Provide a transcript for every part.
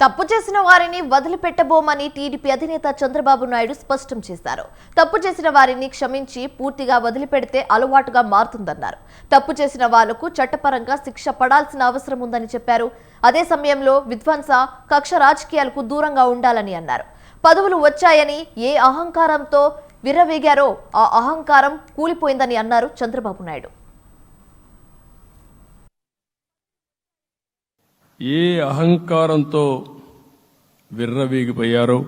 తప్పు చేసిన వారిని వదిలిపెట్టబోమని టీడీపీ అధినేత చంద్రబాబు నాయుడు స్పష్టం చేశారు. తప్పు చేసిన వారిని క్షమించి పూర్తిగా వదిలిపెడితే అలవాటుగా మారుతుందన్నారు. తప్పు చేసిన వాళ్ళకు చట్టపరంగా శిక్ష పడాల్సిన అవసరం ఉందని చెప్పారు. అదే సమయంలో విధ్వంస కక్ష రాజకీయాలకు దూరంగా ఉండాలని అన్నారు. పదవులు వచ్చాయని ఏ అహంకారంతో విర్రవేగారో ఆ అహంకారం కూలిపోయిందని అన్నారు చంద్రబాబు నాయుడు. ఏ అహంకారంతో విర్రవీగిపోయారో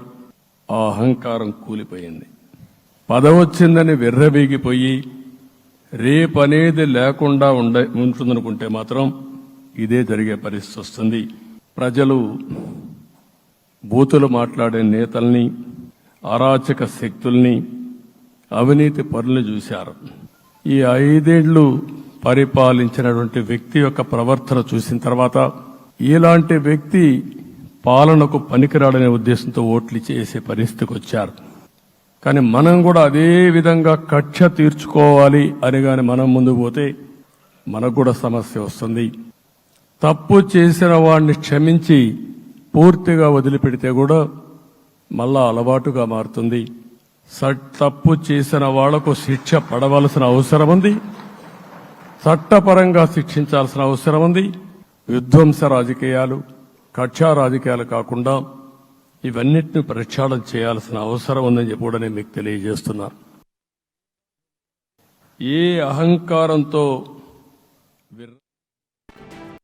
ఆ అహంకారం కూలిపోయింది. పదవచ్చిందని విర్రవీగిపోయి రేపనేది లేకుండా ఉండ ఉంటుందనుకుంటే మాత్రం ఇదే జరిగే పరిస్థితి వస్తుంది. ప్రజలు బూతులు మాట్లాడే నేతల్ని అరాచక శక్తుల్ని అవినీతి పనులు చూశారు. ఈ ఐదేళ్ళు పరిపాలించినటువంటి వ్యక్తి యొక్క ప్రవర్తన చూసిన తర్వాత ఇలాంటి వ్యక్తి పాలనకు పనికిరాడనే ఉద్దేశంతో ఓట్లు చేసే పరిస్థితికి వచ్చారు. కానీ మనం కూడా అదే విధంగా కక్ష తీర్చుకోవాలి అని కానీ మనం ముందు పోతే మనకు కూడా సమస్య వస్తుంది. తప్పు చేసిన వాడిని క్షమించి పూర్తిగా వదిలిపెడితే కూడా మళ్ళా అలవాటుగా మారుతుంది. సట్ తప్పు చేసిన వాళ్ళకు శిక్ష పడవలసిన అవసరం ఉంది. చట్టపరంగా శిక్షించాల్సిన అవసరం ఉంది. విధ్వంస రాజకీయాలు కక్షా రాజకీయాలు కాకుండా ఇవన్నిటిని ప్రక్షాళన చేయాల్సిన అవసరం ఉందని చెప్పి కూడా నేను మీకు తెలియజేస్తున్నా. ఏ అహంకారంతో